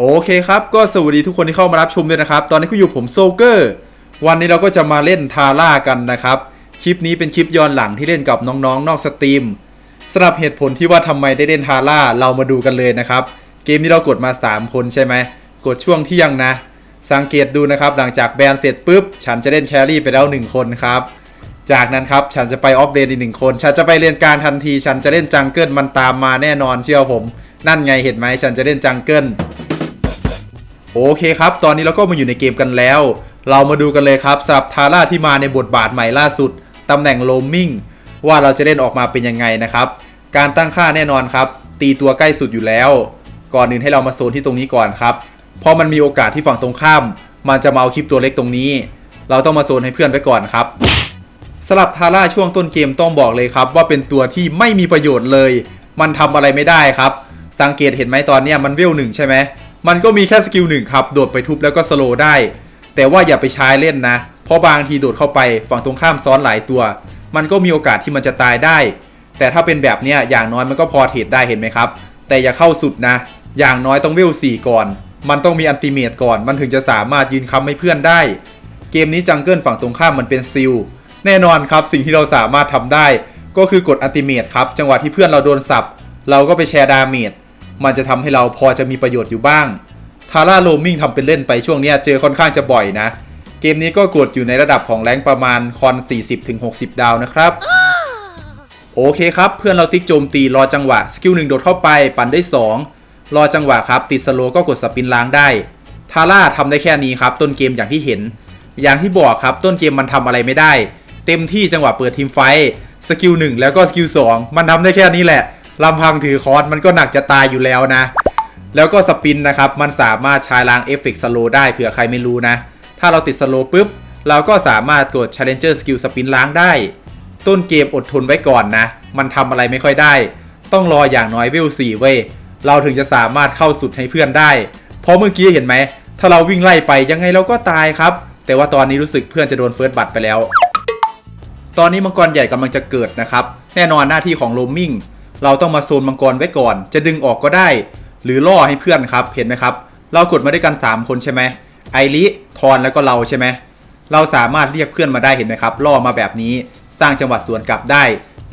โอเคครับ ก็สวัสดีทุกคนที่เข้ามารับชมด้วยนะครับ ตอนนี้คุณอยู่ผมโซเกอร์ วันนี้เราก็จะมาเล่นทาร่ากันนะครับ คลิปนี้เป็นคลิปย้อนหลังที่เล่นกับน้องๆนอกสตรีมสำหรับเหตุผลที่ว่าทำไมได้เล่นทาร่าเรามาดูกันเลยนะครับ เกมนี้เรากดมา 3 คนใช่ไหม กดช่วงเที่ยงนะ สังเกตดูนะครับ หลังจากแบนเสร็จปุ๊บ ฉันจะเล่นแครี่ไปแล้ว 1 คนครับ จากนั้นครับฉันจะไปออฟเลนอีกหนึ่งคน ฉันจะไปเรียนการทันที ฉันจะเล่นจังเกิลมันตามมาแน่นอนเชื่อผม นั่นไงเห็นไหมฉันจะเล่นจังเกิล โอเคครับ ตอนนี้เราก็มาอยู่ในเกมกันแล้ว เรามาดูกันเลยครับสำหรับทาร่าที่มาในบทบาทใหม่ล่าสุดตำแหน่งโลมมิ่งว่าเราจะเล่นออกมาเป็นยังไงนะครับ การตั้งค่าแน่นอนครับ ตีตัวใกล้สุดอยู่แล้ว ก่อนอื่นให้เรามาโซนที่ตรงนี้ก่อนครับ เพราะมันมีโอกาสที่ฝั่งตรงข้าม มันจะมาเอาคลิปตัวเล็กตรงนี้ เราต้องมาโซนให้เพื่อนไปก่อนครับสลับทาร่าช่วงต้นเกมต้องบอกเลยครับ ว่าเป็นตัวที่ไม่มีประโยชน์เลย มันทำอะไรไม่ได้ครับ สังเกตเห็นไหมตอนนี้มันเวลหนึ่งใช่ไหม มันก็มีแค่สกิลหนึ่งครับ โดดไปทุบแล้วก็สโลว์ได้ แต่ว่าอย่าไปใช้เล่นนะ เพราะบางทีโดดเข้าไปฝั่งตรงข้ามซ้อนหลายตัว มันก็มีโอกาสที่มันจะตายได้ แต่ถ้าเป็นแบบเนี้ยอย่างน้อยมันก็พอเทรดได้เห็นไหมครับ แต่อย่าเข้าสุดนะ อย่างน้อยต้องเวลสี่ก่อน มันต้องมีอันติเมตก่อน มันถึงจะสามารถยืนค้ำให้เพื่อนได้ เกมนี้จังเกิลฝั่งตรงข้ามมันเป็นซิล แน่นอนครับสิ่งที่เราสามารถทำได้ ก็คือกดอันติเมตครับ จังหวะที่เพื่อนเราโดนสับ เราก็ไปแชร์ดาเมจ มันจะทำให้เราพอจะมีประโยชน์อยู่บ้างทาร่าโลมิงทำเป็นเล่นไปช่วงนี้เจอค่อนข้างจะบ่อยนะ เกมนี้ก็กดอยู่ในระดับของแรงประมาณคอน 40-60 ดาวนะครับ โอเคครับ เพื่อนเราติ๊กโจมตีรอจังหวะสกิลหนึ่งโดดเข้าไปปั่นได้ 2 รอจังหวะครับ ติดสโลก็กดสปินล้างได้ทาร่าทำได้แค่นี้ครับ ต้นเกมอย่างที่เห็น อย่างที่บอกครับต้นเกมมันทำอะไรไม่ได้ เต็มที่จังหวะเปิดทีมไฟสกิลหนึ่งแล้วก็สกิลสองมันทำได้แค่นี้แหละ ลำพังถือคอนมันก็หนักจะตายอยู่แล้วนะ แล้วก็สปินนะครับ มันสามารถใช้ล้างเอฟเฟกต์สโลได้เผื่อใครไม่รู้นะ ถ้าเราติดสโลปุ๊บ เราก็สามารถกด Challenger Skill สปินล้างได้ ต้นเกมอดทนไว้ก่อนนะ มันทำอะไรไม่ค่อยได้ ต้องรออย่างน้อยวิว4เว้ยเราถึงจะสามารถเข้าสุดให้เพื่อนได้ เพราะเมื่อกี้เห็นไหม ถ้าเราวิ่งไล่ไปยังไงเราก็ตายครับ แต่ว่าตอนนี้รู้สึกเพื่อนจะโดนเฟิร์สบัตไปแล้ว ตอนนี้มังกรใหญ่กำลังจะเกิดนะครับ แน่นอนหน้าที่ของโรมมิ่ง เราต้องมาโซนมังกรไว้ก่อน จะดึงออกก็ได้ หรือล่อให้เพื่อนครับเห็นไหมครับ เรากดมาด้วยกัน 3 คนใช่ไหมไอริทอนแล้วก็เราใช่ไหมเราสามารถเรียกเพื่อนมาได้เห็นไหมครับล่อมาแบบนี้สร้างจังหวะสวนกลับได้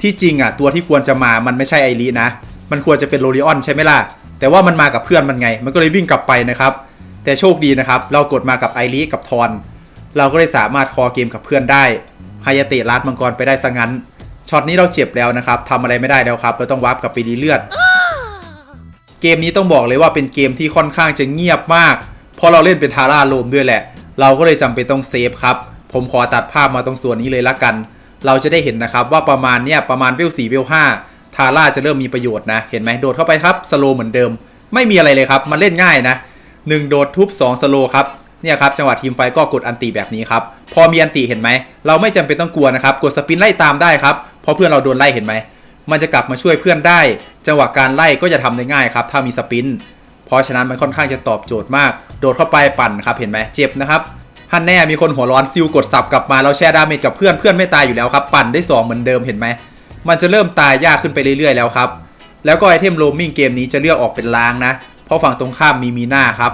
ที่จริงอะตัวที่ควรจะมามันไม่ใช่ไอรินะ มันควรจะเป็นโรลิออนใช่ไหมล่ะแต่ว่ามันมากับเพื่อนมันไง มันก็เลยวิ่งกลับไปนะครับ แต่โชคดีนะครับ เรากดมากับไอริกับทอนเราก็ได้สามารถคอเกมกับเพื่อนได้ฮายาเตะลัดมังกรไปได้ซะงั้น ช็อตนี้เราเจ็บแล้วนะครับทำอะไรไม่ได้แล้วครับ เราต้องวาร์ปกลับไปดีเลือด เกมนี้ต้องบอกเลยว่าเป็นเกมที่ค่อนข้างจะเงียบมาก เพราะเราเล่นเป็นทาร่าโลมด้วยแหละ เราก็เลยจำเป็นต้องเซฟครับ ผมขอตัดภาพมาตรงส่วนนี้เลยละกัน เราจะได้เห็นนะครับว่าประมาณเนี้ยประมาณเวล4เวล5ทาร่าจะเริ่มมีประโยชน์นะ เห็นไหมโดดเข้าไปครับสโลเหมือนเดิม ไม่มีอะไรเลยครับ มันเล่นง่ายนะ1โดดทุบ2สโลครับเนี่ยครับจังหวะทีมไฟก็กดอันติแบบนี้ครับ พอมีอันติเห็นไหม เราไม่จำเป็นต้องกลัวนะครับ กดสปินไล่ตามได้ครับ เพราะเพื่อนเราโดนไล่เห็นไหม มันจะกลับมาช่วยเพื่อนได้ จังหวะการไล่ก็จะทำได้ง่ายครับ ถ้ามีสปิน เพราะฉะนั้นมันค่อนข้างจะตอบโจทย์มาก โดดเข้าไปปั่นครับเห็นไหมเจ็บนะครับฮันแน่มีคนหัวร้อนซิลกดสับกลับมาเราแชร์ดาเมจกับเพื่อนเพื่อนไม่ตายอยู่แล้วครับปั่นได้สองเหมือนเดิมเห็นไหมมันจะเริ่มตายยากขึ้นไปเรื่อยๆแล้วครับแล้วก็ไอเทมโรมมิ่งเกมนี้จะเลือกออกเป็นล้างนะ เพราะฝั่งตรงข้ามมีมีหน้าครับ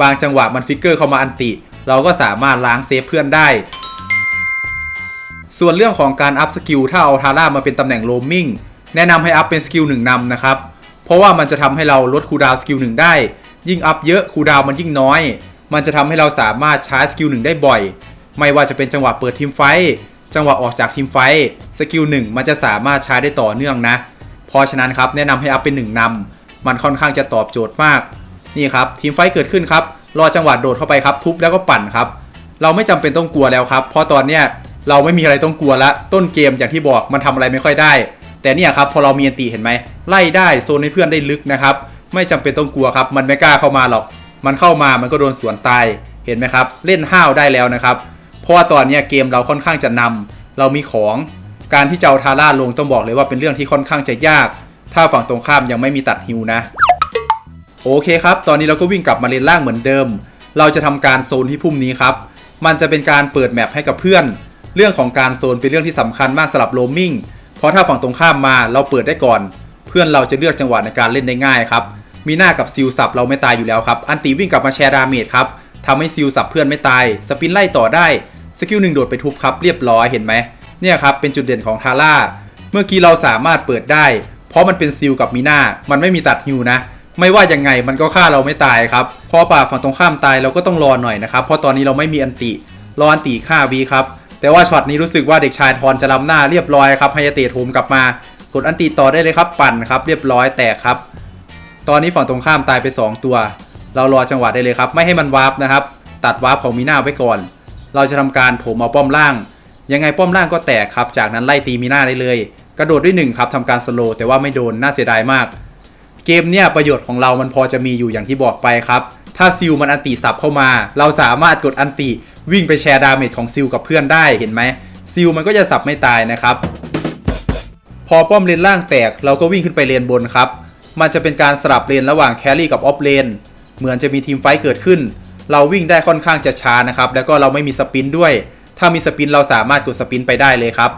บางจังหวะมันฟิกเกอร์เข้ามาอันติ เราก็สามารถล้างเซฟเพื่อนได้ ส่วนเรื่องของการอัพสกิลถ้าเอาทาร่ามาเป็นตำแหน่งโรมมิ่งแนะนำให้อัพเป็นสกิลหนึ่งนำนะครับ เพราะว่ามันจะทำให้เราลดคูดาวสกิลหนึ่งได้ ยิ่งอัพเยอะคูดาวมันยิ่งน้อย มันจะทำให้เราสามารถใช้สกิลหนึ่งได้บ่อย ไม่ว่าจะเป็นจังหวะเปิดทีมไฟจังหวะออกจากทีมไฟสกิลหนึ่งมันจะสามารถใช้ได้ต่อเนื่องนะ เพราะฉะนั้นครับแนะนำให้อัพเป็นหนึ่งนำมันค่อนข้างจะตอบโจทย์มาก นี่ครับทีมไฟเกิดขึ้นครับรอจังหวะโดดเข้าไปครับทุบแล้วก็ปั่นครับ เราไม่จำเป็นต้องกลัวแล้วครับ เพราะตอนเนี้ย เราไม่มีอะไรต้องกลัวละ ต้นเกมอย่างที่บอกมันทำอะไรไม่ค่อยได้ แต่เนี่ยครับพอเรามีอันตีเห็นไหมไล่ได้โซนให้เพื่อนได้ลึกนะครับไม่จำเป็นต้องกลัวครับ มันไม่กล้าเข้ามาหรอก มันเข้ามามันก็โดนสวนตายเห็นไหมครับ เล่นห้าวได้แล้วนะครับเพราะว่าตอนนี้เกมเราค่อนข้างจะนำเรามีของการที่จะเอาทาร่าลงต้องบอกเลยว่าเป็นเรื่องที่ค่อนข้างจะยาก ถ้าฝั่งตรงข้ามยังไม่มีตัดฮิวนะ โอเคครับ ตอนนี้เราก็วิ่งกลับมาเลนล่างเหมือนเดิม เราจะทำการโซนที่พุ่มนี้ครับ มันจะเป็นการเปิดแมปให้กับเพื่อน เรื่องของการโซนเป็นเรื่องที่สำคัญมากสำหรับโรมมิ่งเพราะถ้าฝั่งตรงข้ามมาเราเปิดได้ก่อน เพื่อนเราจะเลือกจังหวะในการเล่นได้ง่ายครับมีหน้ากับซิลสับเราไม่ตายอยู่แล้วครับ อันตีวิ่งกลับมาแชร์ดาเมจครับทำให้ซิลสับเพื่อนไม่ตาย สปินไล่ต่อได้ สกิลหนึ่งโดดไปทุบครับ เรียบร้อยเห็นไหม เนี่ยครับ เป็นจุดเด่นของทาร่า เมื่อกี้เราสามารถเปิดได้ เพราะมันเป็นซิลกับมีหน้า มันไม่มีตัดฮิวนะ ไม่ว่ายังไงมันก็ฆ่าเราไม่ตายครับ พอป่าฝั่งตรงข้ามตายเราก็ต้องรอหน่อยนะครับ เพราะตอนนี้เราไม่มีอันติ รออันติฆ่าวีครับ แต่ว่าช็อตนี้รู้สึกว่าเด็กชายทอนจะล้ำหน้าเรียบร้อยครับไฮยาเตะโถมกลับมากดอันติต่อได้เลยครับปั่นครับเรียบร้อยแตกครับ ตอนนี้ฝั่งตรงข้ามตายไป 2 ตัว เรารอจังหวะได้เลยครับ ไม่ให้มันวาร์ปนะครับ ตัดวาร์ปของมีหน้าไว้ก่อน เราจะทำการโถมเอาป้อมล่าง ยังไงป้อมล่างก็แตกครับ จากนั้นไล่ตีมีหน้าได้เลย กระโดดด้วยหนึ่งครับทำการสโลว์แต่ว่าไม่โดนน่าเสียดายมาก เกมเนี่ยประโยชน์ของเรามันพอจะมีอยู่อย่างที่บอกไปครับ ถ้าซิลมันอันติสับเข้ามา เราสามารถกดอันติ วิ่งไปแชร์ดาเมจของซิลกับเพื่อนได้เห็นไหมซิลมันก็จะสับไม่ตายนะครับ พอป้อมเลนล่างแตกเราก็วิ่งขึ้นไปเลนบนครับ มันจะเป็นการสลับเลนระหว่างแครี่กับออฟเลนเหมือนจะมีทีมไฟท์เกิดขึ้น เราวิ่งได้ค่อนข้างจะช้านะครับ แล้วก็เราไม่มีสปินด้วย ถ้ามีสปินเราสามารถกดสปินไปได้เลยครับ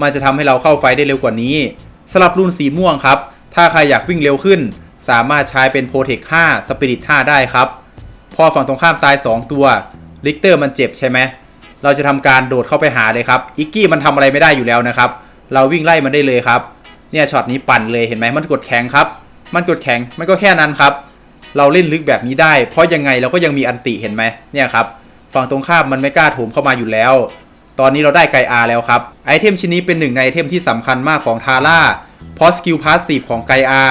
มันจะทำให้เราเข้าไฟได้เร็วกว่านี้สลับรุ่นสีม่วงครับ ถ้าใครอยากวิ่งเร็วขึ้น สามารถใช้เป็นโปรเทค5สปิริต5ได้ครับ พอฝั่งตรงข้ามตาย 2 ตัว ลิกเตอร์มันเจ็บใช่ไหมเราจะทำการโดดเข้าไปหาเลยครับอิกกี้มันทำอะไรไม่ได้อยู่แล้วนะครับ เราวิ่งไล่มันได้เลยครับ เนี่ยช็อตนี้ปั่นเลยเห็นไหมมันกดแข็งครับ มันกดแข็งมันก็แค่นั้นครับ เราเล่นลึกแบบนี้ได้ เพราะยังไงเราก็ยังมีอันติเห็นไหมเนี่ยครับฝั่งตรงข้ามมันไม่กล้าโถมเข้ามาอยู่แล้ว ตอนนี้เราได้ไกอาแล้วครับไอเทมชิ้นนี้เป็นหนึ่งในไอเทมที่สำคัญมากของทาร่าเพราะสกิลพาสซีฟของไกอา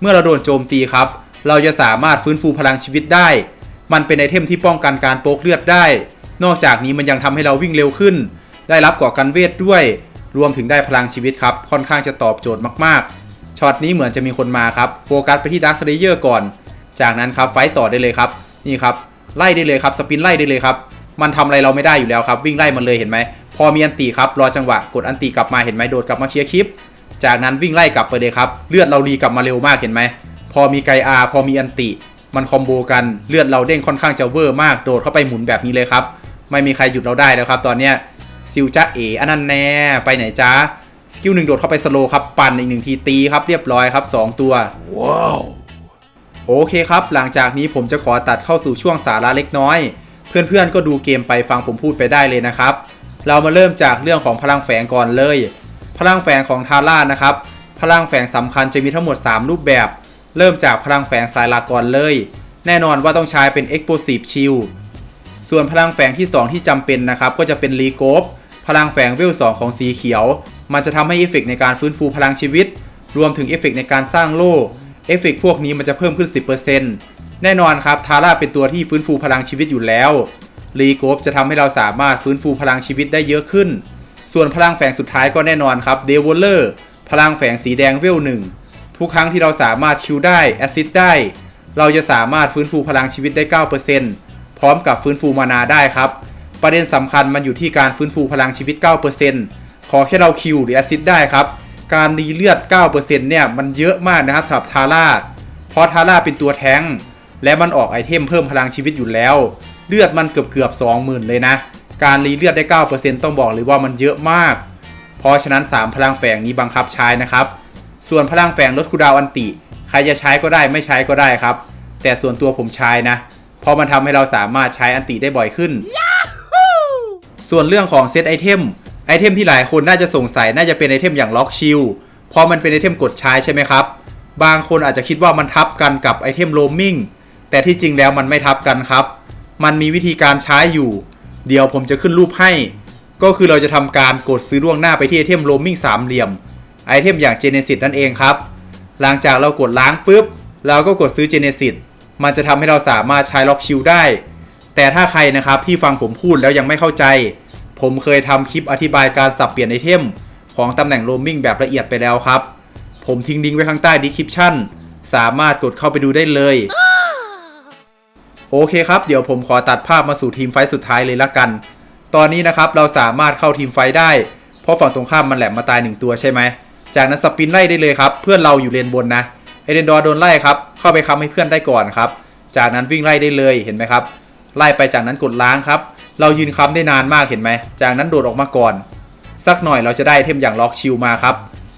เมื่อเราโดนโจมตีครับ เราจะสามารถฟื้นฟูพลังชีวิตได้ มันเป็นไอเทมที่ป้องกันการโป๊กเลือดได้ นอกจากนี้มันยังทำให้เราวิ่งเร็วขึ้น ได้รับก่อกันเวทด้วย รวมถึงได้พลังชีวิตครับ ค่อนข้างจะตอบโจทย์มากๆ ช็อตนี้เหมือนจะมีคนมาครับโฟกัสไปที่ดักสเลเยอร์ก่อน จากนั้นครับไฟต์ต่อได้เลยครับนี่ครับไล่ได้เลยครับสปินไล่ได้เลยครับมันทำอะไรเราไม่ได้อยู่แล้วครับวิ่งไล่มันเลยเห็นไหมพอมีอันตีครับรอจังหวะกดอันตีกลับมาเห็นไหมโดดกลับมาเคลียร์คลิป จากนั้นวิ่งไล่กลับไปเลยครับเลือดเรารีกลับมาเร็วมากเห็นไหมพอมีไกอาพอมีอันติ มันคอมโบกันเลือดเราเด้งค่อนข้างจะเวอร์มากโดดเข้าไปหมุนแบบนี้เลยครับ ไม่มีใครหยุดเราได้แล้วครับ ตอนเนี้ยซิลจ้าเออันนั้นแน่ไปไหนจ้าสกิลหนึ่งโดดเข้าไปสโลว์ครับปั่นอีกหนึ่งทีตีครับเรียบร้อยครับสองตัวโอเคครับ หลังจากนี้ผมจะขอตัดเข้าสู่ช่วงสาระเล็กน้อย เพื่อนๆก็ดูเกมไปฟังผมพูดไปได้เลยนะครับ เรามาเริ่มจากเรื่องของพลังแฝงก่อนเลย พลังแฝงของทาร่านะครับ พลังแฝงสำคัญจะมีทั้งหมด 3 รูปแบบ เริ่มจากพลังแฝงสายหลักก่อนเลย แน่นอนว่าต้องใช้เป็น Explosive Shield ส่วนพลังแฝงที่ 2 ที่จำเป็นนะครับ ก็จะเป็นรีโกฟพลังแฝงเวล2ของสีเขียว มันจะทำให้เอฟเฟกในการฟื้นฟูพลังชีวิต รวมถึงเอฟเฟกในการสร้างโล่เอฟเฟกพวกนี้มันจะเพิ่มขึ้น 10%แน่นอนครับทาร่าเป็นตัวที่ฟื้นฟูพลังชีวิตอยู่แล้วรีโกฟจะทำให้เราสามารถฟื้นฟูพลังชีวิตได้เยอะขึ้น ส่วนพลังแฝงสุดท้ายก็แน่นอนครับเดวอลเลอร์พลังแฝงสีแดงเวลหนึ่ง ทุกครั้งที่เราสามารถคิวได้แอซิดได้ เราจะสามารถฟื้นฟูพลังชีวิตได้ 9%พร้อมกับฟื้นฟูมานาได้ครับ ประเด็นสำคัญมันอยู่ที่การฟื้นฟูพลังชีวิต 9%ขอแค่เราคิวหรือแอซิดได้ครับ การรีเลือด 9%เนี่ยมันเยอะมากนะครับสำหรับทาร่า เพราะทาร่าเป็นตัวแท้ง และมันออกไอเทมเพิ่มพลังชีวิตอยู่แล้ว เลือดมันเกือบเกือบ20,000 เลยนะ การรีเลือดได้ 9%ต้องบอกเลยว่ามันเยอะมาก เพราะฉะนั้น 3 พลังแฝงนี้บังคับใช้นะครับ ส่วนพลังแฝงลดคูลดาวน์อันติ ใครจะใช้ก็ได้ไม่ใช้ก็ได้ครับ แต่ส่วนตัวผมใช้นะ เพราะมันทำให้เราสามารถใช้อันติได้บ่อยขึ้น ส่วนเรื่องของเซตไอเทม ไอเทมที่หลายคนน่าจะสงสัยน่าจะเป็นไอเทมอย่างล็อกชิลเพราะมันเป็นไอเทมกดใช้ใช่ไหมครับ บางคนอาจจะคิดว่ามันทับกันกับไอเทมโรมมิ่ง แต่ที่จริงแล้วมันไม่ทับกันครับ มันมีวิธีการใช้อยู่ เดี๋ยวผมจะขึ้นรูปให้ ก็คือเราจะทำการกดซื้อล่วงหน้าไปที่ไอเทมโรมมิ่งสามเหลี่ยม ไอเทมอย่างเจเนซิสนั่นเองครับ หลังจากเรากดล้างปุ๊บ เราก็กดซื้อเจเนซิสมันจะทำให้เราสามารถใช้ล็อกชิลได้ แต่ถ้าใครนะครับที่ฟังผมพูดแล้วยังไม่เข้าใจ ผมเคยทำคลิปอธิบายการสับเปลี่ยนไอเทม ของตำแหน่งโรมมิ่งแบบละเอียดไปแล้วครับ ผมทิ้งลิงก์ไว้ข้างใต้ดีคริปชั่นสามารถกดเข้าไปดูได้เลย โอเคครับ เดี๋ยวผมขอตัดภาพมาสู่ทีมไฟสุดท้ายเลยละกัน ตอนนี้นะครับเราสามารถเข้าทีมไฟได้ เพราะฝั่งตรงข้ามมันแหลมมาตายหนึ่งตัวใช่ไหม จากนั้นสปินไล่ได้เลยครับ เพื่อนเราอยู่เลนบนนะเอเดนดอร์โดนไล่ครับ เข้าไปค้ำให้เพื่อนได้ก่อนครับ จากนั้นวิ่งไล่ได้เลยเห็นไหมครับ ไล่ไปจากนั้นกดล้างครับ เรายืนค้ำได้นานมากเห็นไหม จากนั้นโดดออกมาก่อน สักหน่อยเราจะได้ไอเทมอย่างล็อกชิลมาครับ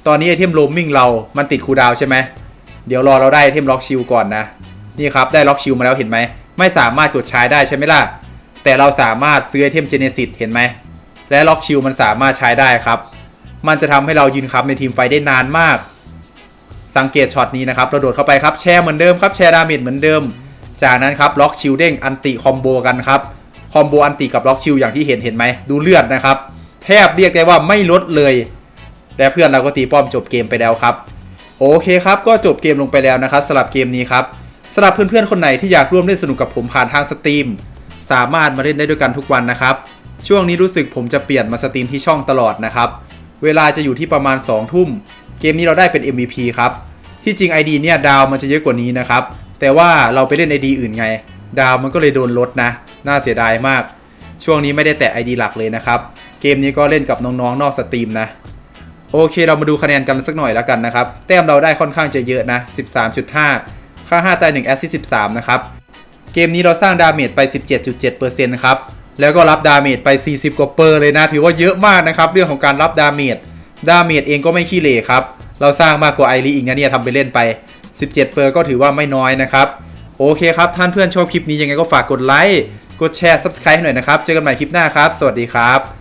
ตอนนี้ไอเทมโรมมิ่งเรา มันติดคูดาวใช่ไหม เดี๋ยวรอเราได้ไอเทมล็อกชิลก่อนนะ นี่ครับได้ล็อกชิลมาแล้วเห็นไหม ไม่สามารถกดใช้ได้ใช่ไหมล่ะ แต่เราสามารถซื้อไอเทมเจเนซิสเห็นไหม และล็อกชิลมันสามารถใช้ได้ครับ มันจะทำให้เรายืนครับในทีมไฟได้นานมาก สังเกตช็อตนี้นะครับเราโดดเข้าไปครับแชร์เหมือนเดิมครับแชร์ดาเมจเหมือนเดิม จากนั้นครับล็อกชิลเด้งอันติคอมโบกันครับคอมโบอันติกับล็อกชิลอย่างที่เห็นเห็นไหมดูเลือดนะครับ แทบเรียกได้ว่าไม่ลดเลยและเพื่อนเราก็ตีป้อมจบเกมไปแล้วครับ โอเคครับก็จบเกมลงไปแล้วนะครับสำหรับเกมนี้ครับสำหรับเพื่อนๆคนไหนที่อยากร่วมเล่นสนุกกับผมผ่านทางสตรีมสามารถมาเล่นได้ด้วยกันทุกวันนะครับ ช่วงนี้รู้สึกผมจะเปลี่ยนมาสตรีมที่ช่องตลอดนะครับ เวลาจะอยู่ที่ประมาณ 2 ทุ่ม เกมนี้เราได้เป็น MVP ครับ ที่จริง ID เนี่ยดาวมันจะเยอะกว่านี้นะครับ แต่ว่าเราไปเล่น ID อื่นไง ดาวมันก็เลยโดนลดนะ น่าเสียดายมาก ช่วงนี้ไม่ได้แตะ ID หลักเลยนะครับ เกมนี้ก็เล่นกับน้องๆนอกสตรีมนะ โอเคเรามาดูคะแนนกันสักหน่อยแล้วกันนะครับ แต้มเราได้ค่อนข้างจะเยอะนะ 13.5 ค่า 5 ตาย1แอสซิส13 นะครับ เกมนี้เราสร้างดาเมจไป 17.7%ครับ แล้วก็รับดาเมจไป 40 กว่าเปอร์เลยนะ ถือว่าเยอะมากนะครับ เรื่องของการรับดาเมจ ดาเมจเองก็ไม่ขี้เหร่ครับ เราสร้างมากกว่าไอรีอีกนะเนี่ยทำไปเล่นไป 17 เปอร์ก็ถือว่าไม่น้อยนะครับ โอเคครับ ท่านเพื่อนชอบคลิปนี้ยังไงก็ฝากกดไลค์ กดแชร์ Subscribe หน่อยนะครับ เจอกันใหม่คลิปหน้าครับ สวัสดีครับ